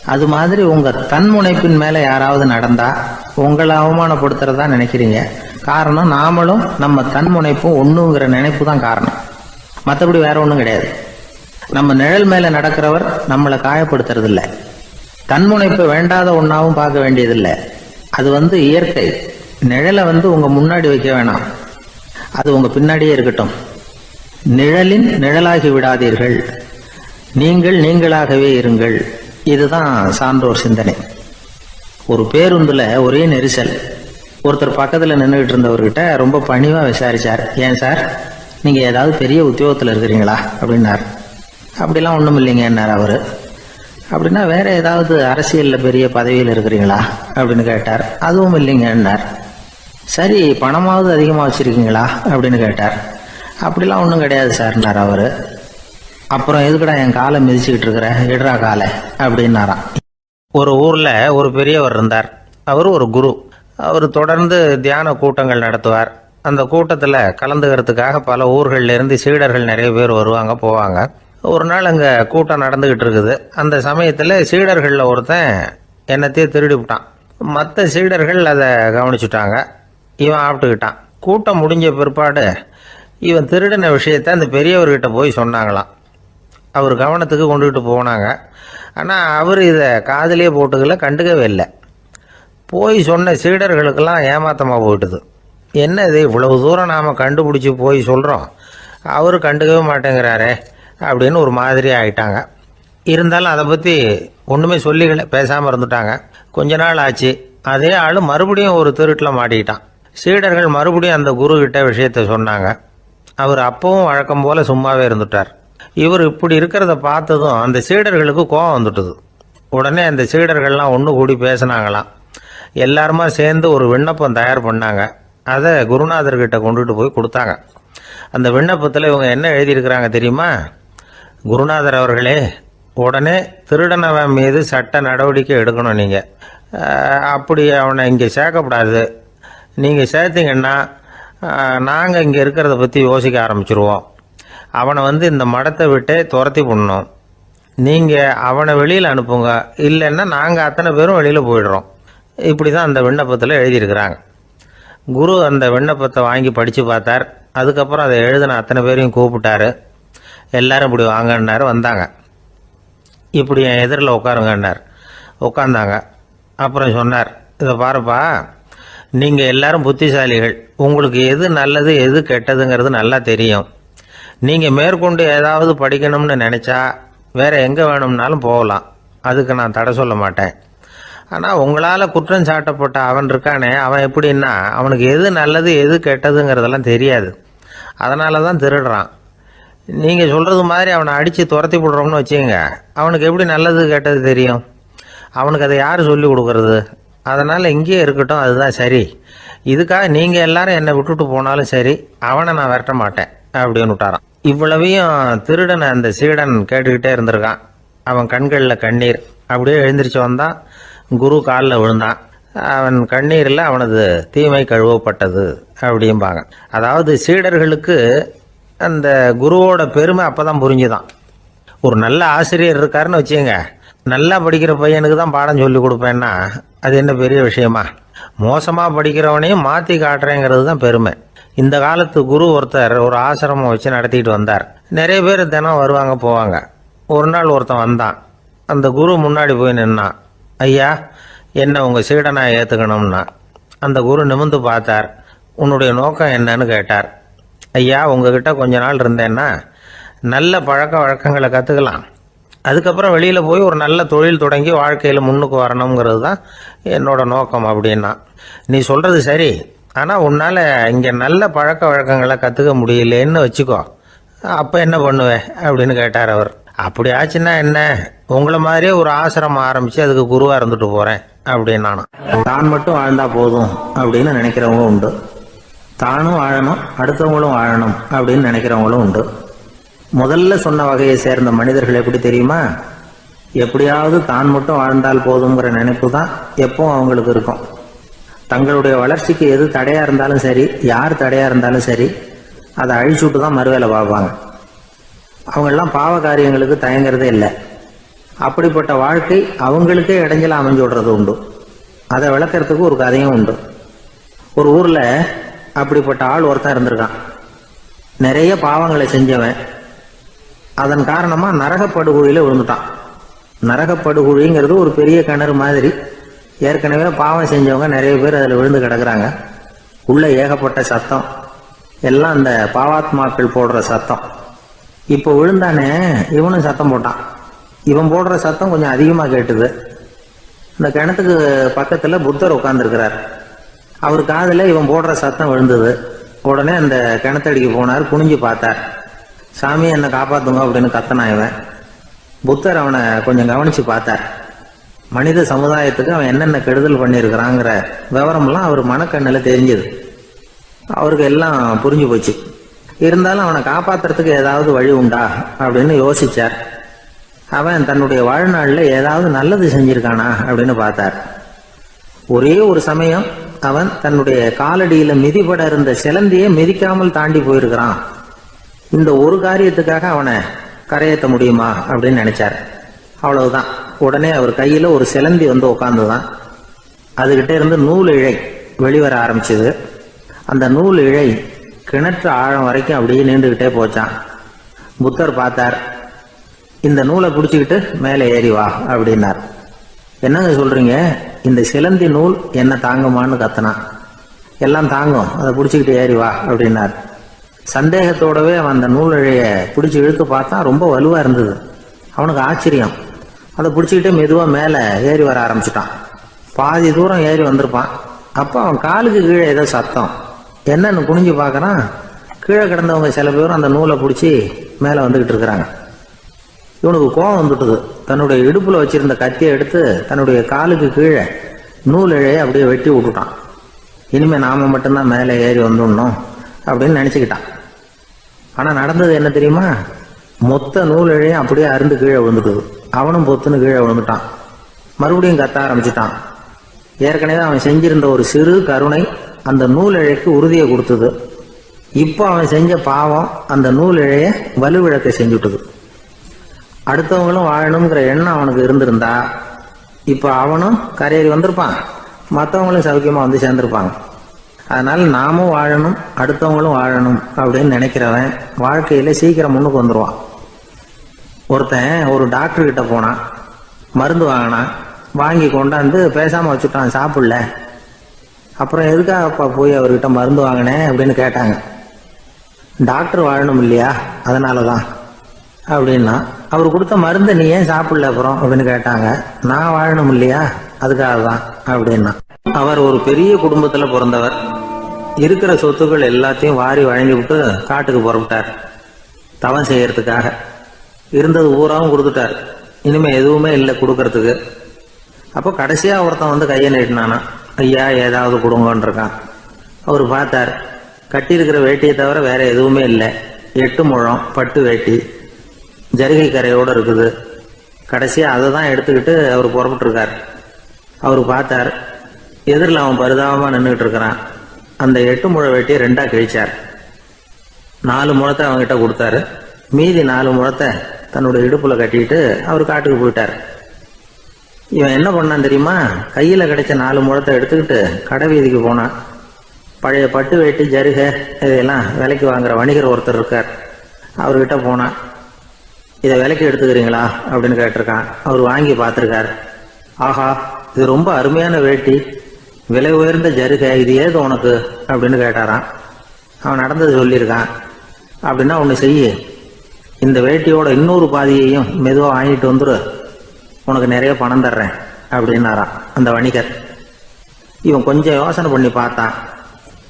அது மாதிரி உங்க தன்முனைப்பின் மேல யாராவது நடந்தா உங்களை அவமானப்படுத்துறதா நினைக்கிறீங்க. காரணம் நாமளும் நம்ம தன்முனைப்பும் ஒண்ணுங்கிற நினைப்பு தான் காரணம். மற்றபடி வேற ஒன்றும் கிடையாது. நம்ம நிழல் மேல நடக்கிறவர் நம்மளை காயப்படுத்துறது இல்ல தன்முனைப்பை வேண்டாத ஒன்றாவும் பார்க்க வேண்டியதில்லை. அது வந்து இயற்கை. நிழலை வந்து உங்க முன்னாடி வைக்க வேணாம். அது உங்க பின்னாடியே இருக்கட்டும். நிழலின் நிழலாகி விடாதீர்கள். நீங்கள் நீங்களாகவே இருங்கள். இதுதான் சான்றோர் சிந்தனை. ஒரு பேருந்துல ஒரே நெரிசல். ஒருத்தர் பக்கத்துல நின்றுகிட்டு இருந்தவர்கிட்ட ரொம்ப பணிவா விசாரிச்சார். ஏன் சார்? நீங்க ஏதாவது பெரிய உத்தியோகத்துல இருக்கிறீங்களா? அப்படின்னார். அப்படிலாம் ஒண்ணும் இல்லைங்கன்னார் அவர். அப்படின்னா வேற ஏதாவது அரசியலில் பெரிய பதவியில் இருக்கிறீங்களா? அப்படின்னு கேட்டார். அதுவும் இல்லைங்கன்னார் சரி பணமாவது அதிகமாக வச்சுருக்கீங்களா? அப்படின்னு கேட்டார். அப்படிலாம் ஒன்றும் கிடையாது சார்னார் அவர். அப்புறம் எதுக்குடா என் காலை மிதிச்சுக்கிட்டு இருக்கிற? இடரா காலை அப்படின்னாராம். ஒரு ஊரில் ஒரு பெரியவர் இருந்தார். அவர் ஒரு குரு. அவர் தொடர்ந்து தியான கூட்டங்கள் நடத்துவார். அந்த கூட்டத்தில் கலந்துக்கிறதுக்காக பல ஊர்கள்ல இருந்து சீடர்கள் நிறைய பேர் வருவாங்க போவாங்க. ஒரு நாள் அங்கே கூட்டம் நடந்துக்கிட்டு இருக்குது. அந்த சமயத்தில் சீடர்களில் ஒருத்தன் என்னத்தையே திருடிவிட்டான். மற்ற சீடர்கள் அதை கவனிச்சுட்டாங்க. இவன் ஆப்பிட்டுக்கிட்டான். கூட்டம் முடிஞ்ச பிற்பாடு இவன் திருடின விஷயத்த அந்த பெரியவர்கிட்ட போய் சொன்னாங்களாம். அவர் கவனத்துக்கு கொண்டுகிட்டு போனாங்க. ஆனால் அவர் இதை காதிலே போட்டுக்கல கண்டுக்கவே இல்லை. போய் சொன்ன சீடர்களுக்கெல்லாம் ஏமாத்தமாக போயிட்டுது. என்ன இது இவ்வளவு தூரம் நாம் கண்டுபிடிச்சி போய் சொல்கிறோம் அவர் கண்டுக்கவே மாட்டேங்கிறாரே அப்படின்னு ஒரு மாதிரி ஆகிட்டாங்க இருந்தாலும் அதை பற்றி ஒன்றுமே சொல்லிக்கல பேசாமல் இருந்துட்டாங்க. கொஞ்ச நாள் ஆச்சு. அதே ஆள் மறுபடியும் ஒரு திருட்டில் மாட்டிக்கிட்டான். சீடர்கள் மறுபடியும் அந்த குரு விஷயத்த சொன்னாங்க. அவர் அப்பவும் வழக்கம் போல் சும்மாவே இருந்துட்டார். இவர் இப்படி இருக்கிறத பார்த்ததும் அந்த சீடர்களுக்கு கோபம் வந்துட்டுது. உடனே அந்த சீடர்கள்லாம் ஒன்று கூடி பேசினாங்களாம். எல்லாருமா சேர்ந்து ஒரு விண்ணப்பம் தயார் பண்ணாங்க. அதை குருநாதர்கிட்ட கொண்டுட்டு போய் கொடுத்தாங்க. அந்த விண்ணப்பத்தில் இவங்க என்ன எழுதியிருக்கிறாங்க தெரியுமா? குருநாதர் அவர்களே உடனே திருடனவன் மீது சட்ட நடவடிக்கை எடுக்கணும் நீங்கள் அப்படி அவனை இங்கே சேர்க்கக்கூடாது நீங்கள் சேர்த்தீங்கன்னா நாங்கள் இங்கே இருக்கிறத பற்றி யோசிக்க ஆரம்பிச்சிருவோம். அவனை வந்து இந்த மடத்தை விட்டே துரத்தி பண்ணணும் நீங்கள் அவனை வெளியில் அனுப்புங்க. இல்லைன்னா நாங்கள் அத்தனை பேரும் வெளியில் போயிடுறோம். இப்படி தான் அந்த விண்ணப்பத்தில் எழுதியிருக்கிறாங்க. குரு அந்த விண்ணப்பத்தை வாங்கி படித்து பார்த்தார். அதுக்கப்புறம் அதை எழுதின அத்தனை பேரையும் கூப்பிட்டாரு. எல்லாரும் இப்படி வாங்கன்னாரு வந்தாங்க. இப்படி என் எதிரில் உட்காருங்கன்னார். உட்காந்தாங்க அப்புறம் சொன்னார் இதை பாருப்பா நீங்கள் எல்லாரும் புத்திசாலிகள். உங்களுக்கு எது நல்லது எது கெட்டதுங்கிறது நல்லா தெரியும். நீங்கள் மேற்கொண்டு ஏதாவது படிக்கணும்னு நினச்சா வேறு எங்கே வேணும்னாலும் போகலாம். அதுக்கு நான் தடை சொல்ல மாட்டேன். ஆனால் உங்களால் குற்றம் சாட்டப்பட்ட அவன் இருக்கானே அவன் எப்படின்னா அவனுக்கு எது நல்லது எது கெட்டதுங்கிறதெல்லாம் தெரியாது. அதனால தான் திருடுறான். நீங்கள் சொல்கிறது மாதிரி அவனை அடித்து துரத்தி விடுறோம்னு வச்சுங்க அவனுக்கு எப்படி நல்லது கெட்டது தெரியும்? அவனுக்கு அதை யார் சொல்லி கொடுக்கறது? அதனால் இங்கேயே இருக்கட்டும் அதுதான் சரி. இதுக்காக நீங்கள் எல்லாரும் என்னை விட்டுட்டு போனாலும் சரி அவனை நான் விரட்ட மாட்டேன் அப்படின்னு விட்டாரான் இவ்வளவையும் திருடனை அந்த சீடன் கேட்டுக்கிட்டே இருந்திருக்கான். அவன் கண்களில் கண்ணீர். அப்படியே எழுந்திரிச்சு வந்தான். குரு காலில் விழுந்தான். அவன் கண்ணீரில் அவனது தீமை கழுவப்பட்டது அப்படிம்பாங்க. அதாவது சீடர்களுக்கு அந்த குருவோட பெருமை அப்போ தான் புரிஞ்சுதான். ஒரு நல்ல ஆசிரியர் இருக்காருன்னு வச்சுங்க நல்லா படிக்கிற பையனுக்கு தான் பாடம் சொல்லி கொடுப்பேன்னா அது என்ன பெரிய விஷயமா? மோசமாக படிக்கிறவனையும் மாற்றி காட்டுறேங்கிறது தான் பெருமை. இந்த காலத்து குரு ஒருத்தர் ஒரு ஆசிரமம் வச்சு நடத்திட்டு வந்தார். நிறைய பேர் தினம் வருவாங்க போவாங்க. ஒரு நாள் ஒருத்தன் வந்தான். அந்த குரு முன்னாடி போய் நின்னான். ஐயா என்ன உங்கள் சீடனாக ஏற்றுக்கணும்னா அந்த குரு நிமிந்து பார்த்தார். உன்னுடைய நோக்கம் என்னன்னு கேட்டார். ஐயா உங்ககிட்ட கொஞ்ச நாள் இருந்தேன்னா நல்ல பழக்க வழக்கங்களை கற்றுக்கலாம் அதுக்கப்புறம் வெளியில் போய் ஒரு நல்ல தொழில் தொடங்கி வாழ்க்கையில் முன்னுக்கு வரணுங்கிறது தான் என்னோட நோக்கம் அப்படின்னா. நீ சொல்கிறது சரி ஆனால் உன்னால் இங்கே நல்ல பழக்க வழக்கங்களை கற்றுக்க முடியலேன்னு வச்சுக்கோ. அப்போ என்ன பண்ணுவேன் அப்படின்னு கேட்டார் அவர். அப்படி ஆச்சுன்னா என்ன? உங்களை மாதிரியே ஒரு ஆசிரமம் ஆரம்பித்து அதுக்கு குருவாக இருந்துட்டு போகிறேன் அப்படின்னு நானும். தான் மட்டும் வாழ்ந்தா போதும் அப்படின்னு நினைக்கிறவங்க உண்டு. தானும் வாழணும் அடுத்தவங்களும் வாழணும் அப்படின்னு நினைக்கிறவங்களும் உண்டு. முதல்ல சொன்ன வகையை சேர்ந்த மனிதர்கள் எப்படி தெரியுமா? எப்படியாவது தான் மட்டும் வாழ்ந்தால் போதுங்கிற நினைப்பு தான் எப்பவும் அவங்களுக்கு இருக்கும். தங்களுடைய வளர்ச்சிக்கு எது தடையா இருந்தாலும் சரி யார் தடையா இருந்தாலும் சரி அதை அழிச்சுட்டு தான் மறுவேலை பார்ப்பாங்க. அவங்கெல்லாம் பாவ காரியங்களுக்கு தயங்குறதே இல்லை. அப்படிப்பட்ட வாழ்க்கை அவங்களுக்கே இடைஞ்சல அமைஞ்சு விடுறது உண்டு. அதை விளக்கிறதுக்கு ஒரு கதையும் உண்டு. ஒரு ஊர்ல அப்படிப்பட்ட ஆள் ஒருத்தன் இருந்திருக்கான். நிறைய பாவங்களை செஞ்சவன். அதன் காரணமா நரகப்படுகுழியில் விழுந்துட்டான். நரகப்படுகுழிங்கிறது ஒரு பெரிய கிணறு மாதிரி. ஏற்கனவே பாவம் செஞ்சவங்க நிறைய பேர் அதில் விழுந்து கிடக்குறாங்க. உள்ள ஏகப்பட்ட சத்தம். எல்லாம் அந்த பாவாத்மாக்கள் போடுற சத்தம். இப்போ விழுந்தானே இவனும் சத்தம் போட்டான். இவன் போடுற சத்தம் கொஞ்சம் அதிகமாக கேட்டுது. இந்த கிணத்துக்கு பக்கத்துல புத்தர் உட்கார்ந்துருக்கிறார். அவர் காதில் இவன் போடுற சத்தம் விழுந்தது. உடனே அந்த கிணத்தடிக்கு போனார் குனிஞ்சு பார்த்தார். சாமி என்னை காப்பாத்துங்க அப்படின்னு கத்தனா இவன். புத்தர் அவனை கொஞ்சம் கவனிச்சு பார்த்தார். மனித சமுதாயத்துக்கு அவன் என்னென்ன கெடுதல் பண்ணியிருக்கிறாங்கிற விவரம்லாம் அவர் மனக்கண்ணில் தெரிஞ்சது. அவருக்கு எல்லாம் புரிஞ்சு போச்சு. இருந்தாலும் அவனை காப்பாத்துறதுக்கு ஏதாவது வழி உண்டா? அப்படின்னு யோசிச்சார். அவன் தன்னுடைய வாழ்நாளில் ஏதாவது நல்லது செஞ்சிருக்கானா? அப்படின்னு பார்த்தார். ஒரே ஒரு சமயம் அவன் தன்னுடைய காலடியில மிதிபட இருந்த சிலந்தியை மிதிக்காமல் தாண்டி போயிருக்கிறான். இந்த ஒரு காரியத்துக்காக அவனை கரையேற்ற முடியுமா? அப்படின்னு நினைச்சார். அவ்வளவுதான். உடனே அவர் கையில ஒரு சிலந்தி வந்து உட்காந்துதான் அதுகிட்ட இருந்து நூல் இழை வெளிவர ஆரம்பிச்சது. அந்த நூல் இழை கிணற்று ஆழம் வரைக்கும் அப்படியே நீண்டுகிட்டே போச்சான் புத்தர் பார்த்தார் இந்த நூலை பிடிச்சிக்கிட்டு மேலே ஏறி வா அப்படின்னார். என்னங்க சொல்றீங்க? இந்த சிலந்தி நூல் என்ன தாங்குமான்னு கத்தனான். எல்லாம் தாங்கும் அதை பிடிச்சிக்கிட்டு ஏறி வா அப்படின்னார். சந்தேகத்தோடவே அவன் அந்த நூலழைய பிடிச்சி இழுத்து பார்த்தான் ரொம்ப வலுவா இருந்தது. அவனுக்கு ஆச்சரியம். அதை பிடிச்சிக்கிட்டு மெதுவாக மேலே ஏறி வர ஆரம்பிச்சிட்டான். பாதி தூரம் ஏறி வந்திருப்பான். அப்போ அவன் காலுக்கு கீழே ஏதோ சத்தம். என்னன்னு குனிஞ்சு பார்க்கறான். கீழே கிடந்தவங்க சில பேரும் அந்த நூலை பிடிச்சி மேலே வந்துகிட்டு இருக்கிறாங்க. இவனுக்கு கோவம் வந்துட்டுது. தன்னுடைய இடுப்புல வச்சிருந்த கத்தியை எடுத்து தன்னுடைய காலுக்கு கீழே நூல் இழையை அப்படியே வெட்டி விட்டுட்டான். இனிமே நாம மட்டும்தான் மேலே ஏறி வந்துடணும் அப்படின்னு நினச்சிக்கிட்டான். ஆனால் நடந்தது என்ன தெரியுமா? மொத்த நூல் இழையும் அப்படியே அருந்து கீழே விழுந்துட்டுது. அவனும் பொத்துன்னு கீழே விழுந்துட்டான். மறுபடியும் கத்த ஆரம்பிச்சிட்டான். ஏற்கனவே அவன் செஞ்சிருந்த ஒரு சிறு கருணை அந்த நூல் இழைக்கு உறுதியை கொடுத்தது. இப்போ அவன் செஞ்ச பாவம் அந்த நூல் இழைய வலுவிழக்க செஞ்சுட்டுது. அடுத்தவங்களும் வாழணுங்கிற எண்ணம் அவனுக்கு இருந்திருந்தா இப்போ அவனும் கரையேறி வந்திருப்பான். மற்றவங்களும் சௌக்கியமாக வந்து சேர்ந்துருப்பாங்க. அதனால் நாமும் வாழணும் அடுத்தவங்களும் வாழணும் அப்படின்னு நினைக்கிறவன் வாழ்க்கையில் சீக்கிரம் முன்னுக்கு வந்துடுவான் ஒருத்தன் ஒரு டாக்டர்கிட்ட போனான் மருந்து வாங்கினான் வாங்கி கொண்டாந்து பேசாமல் வச்சுட்டான் சாப்பிடல அப்புறம் எதுக்காகப்பா போய் அவர்கிட்ட மருந்து வாங்கினேன் அப்படின்னு கேட்டாங்க. டாக்டர் வாழணும் இல்லையா? அதனால தான் அப்படின்னா அவர் கொடுத்த மருந்தை நீ ஏன் சாப்பிடல அப்புறம்? அப்படின்னு கேட்டாங்க. நான் வாழணும் இல்லையா? அதுக்காக தான் அப்படின்னா அவர் ஒரு பெரிய குடும்பத்தில் பிறந்தவர். இருக்கிற சொத்துக்கள் எல்லாத்தையும் வாரி வழங்கி விட்டு காட்டுக்கு புறப்பட்டார். தவம் செய்யறதுக்காக. இருந்தது ஊராவும் கொடுத்துட்டார். இனிமே எதுவுமே இல்லை கொடுக்கறதுக்கு. அப்போ கடைசியாக ஒருத்தன் வந்து கையை நீட்டினானா? ஐயா ஏதாவது கொடுங்கன்னு இருக்கான் அவர் பார்த்தார். கட்டியிருக்கிற வேட்டியை தவிர வேற எதுவுமே இல்லை. எட்டு முழம் பட்டு வேட்டி. ஜரிகை கரையோடு இருக்குது. கடைசியாக அதை தான் எடுத்துக்கிட்டு அவர் புறப்பட்டுருக்கார். அவர் பார்த்தார். எதிரில் அவன் பரிதாபமாக நின்றுக்கிட்டு இருக்கிறான். அந்த எட்டு முழ வேட்டியை ரெண்டாக கிழிச்சார். நாலு முழத்தை அவங்ககிட்ட கொடுத்தாரு. மீதி நாலு முழத்தை தன்னுடைய இடுப்பில் கட்டிட்டு அவர் காட்டுக்கு போயிட்டார். இவன் என்ன பண்ணான் தெரியுமா? கையில கிடைச்ச நாலு முழத்தை எடுத்துக்கிட்டு கடை வீதிக்கு போனான். பழைய பட்டு வேட்டி ஜருகை இதெல்லாம் விலைக்கு வாங்குற வணிகர் ஒருத்தர் இருக்கார். அவர்கிட்ட போனான். இதை விலைக்கு எடுத்துக்கிறீங்களா? அப்படின்னு கேட்டிருக்கான். அவர் வாங்கி பார்த்துருக்கார். ஆஹா இது ரொம்ப அருமையான வேட்டி. விலை உயர்ந்த ஜருகை இது ஏது உனக்கு? அப்படின்னு கேட்டாரான் அவன் நடந்தது சொல்லியிருக்கான். அப்படின்னா ஒன்று செய்யு. இந்த வேட்டியோட இன்னொரு பாதியையும் மெதுவாக வாங்கிட்டு வந்துடு உனக்கு நிறைய பணம் தர்றேன் அப்படின்னாராம் அந்த வணிகர். இவன் கொஞ்சம் யோசனை பண்ணி பார்த்தான்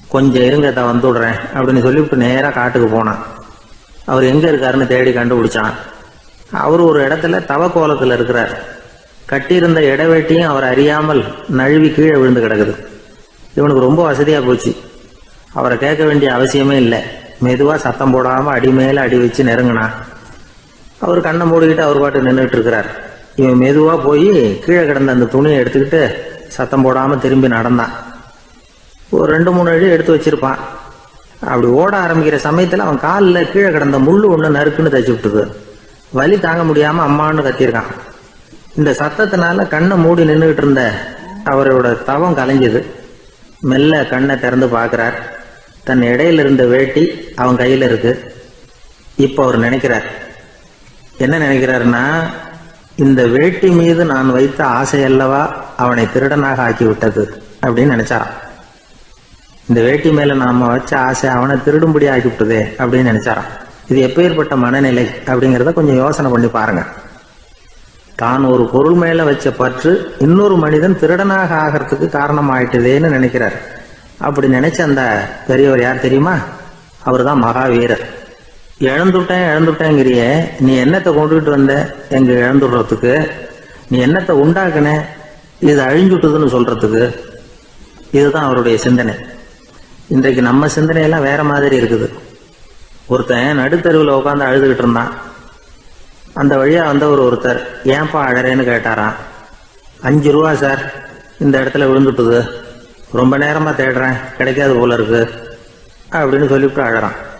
கொஞ்சம் இருங்க வந்து விடுறேன் அப்படின்னு சொல்லிவிட்டு நேராக காட்டுக்கு போனான். அவர் எங்கே இருக்காருன்னு தேடி கண்டுபிடிச்சான். அவர் ஒரு இடத்துல தவக்கோலத்தில் இருக்கிறார். கட்டியிருந்த இடவேட்டியும் அவர் அறியாமல் நழுவி கீழே விழுந்து கிடக்குது. இவனுக்கு ரொம்ப வசதியாக போச்சு. அவரை கேட்க வேண்டிய அவசியமே இல்லை. மெதுவாக சத்தம் போடாமல் அடி மேலே அடி வச்சு நெருங்கினான். அவர் கண்ணை மூடிக்கிட்டு அவர் பாட்டு நின்றுட்டு இருக்கிறார். இவன் மெதுவாக போய் கீழே கிடந்த அந்த துணியை எடுத்துக்கிட்டு சத்தம் போடாமல் திரும்பி நடந்தான். ஒரு ரெண்டு மூணு அடி எடுத்து வச்சிருப்பான். அப்படி ஓட ஆரம்பிக்கிற சமயத்தில் அவன் காலில் கீழே கிடந்த முள் ஒன்று நறுக்குன்னு தச்சு விட்டுது. வலி தாங்க முடியாமல் அம்மான்னு கத்தியிருக்கான் இந்த சத்தத்தினால கண்ணை மூடி நின்றுகிட்டு இருந்த அவரோட தவம் கலைஞ்சது. மெல்ல கண்ணை திறந்து பார்க்குறார். தன் இடையில இருந்த வேட்டி அவன் கையில் இருக்கு. இப்போ அவர் நினைக்கிறார். என்ன நினைக்கிறாருன்னா இந்த வேட்டி மீது நான் வைத்த ஆசையல்லவா அவனை திருடனாக ஆக்கி விட்டது அப்படின்னு நினைச்சாராம் இந்த வேட்டி மேல நாம வச்ச ஆசை அவனை திருடும்படி ஆக்கிவிட்டதே அப்படின்னு நினைச்சாராம் இது எப்பேற்பட்ட மனநிலை அப்படிங்கிறத கொஞ்சம் யோசனை பண்ணி பாருங்க. தான் ஒரு பொருள் மேல வச்ச பற்று இன்னொரு மனிதன் திருடனாக ஆகிறதுக்கு காரணம் ஆயிட்டதேன்னு நினைக்கிறார். அப்படி நினைச்ச அந்த பெரியவர் யார் தெரியுமா? அவர் தான் மகாவீரர். இழந்துட்டேன் இழந்துட்டேங்கிறிய. நீ என்னத்தை கொண்டுகிட்டு வந்த எங்க இழந்துடுறதுக்கு? நீ என்னத்தை உண்டாக்குன? இது அழிஞ்சுட்டுதுன்னு சொல்றதுக்கு. இதுதான் அவருடைய சிந்தனை. இன்றைக்கு நம்ம சிந்தனையெல்லாம் வேற மாதிரி இருக்குது. ஒருத்தன் நடுத்தருவில் உட்காந்து அழுதுகிட்டு இருந்தான். அந்த வழியா வந்தவர் ஒருத்தர் ஏன்பா அழறேன்னு கேட்டாராம். அஞ்சு ரூபா சார் இந்த இடத்துல விழுந்துட்டுது. ரொம்ப நேரமா தேடுறேன் கிடைக்காது போல இருக்கு. அப்படின்னு சொல்லிவிட்டு அழறான்.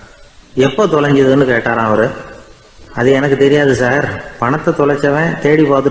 எப்போ தொலைஞ்சதுன்னு கேட்டாராம் அவரு? அது எனக்கு தெரியாது சார். பணத்தை தொலைச்சவன் தேடி பார்த்து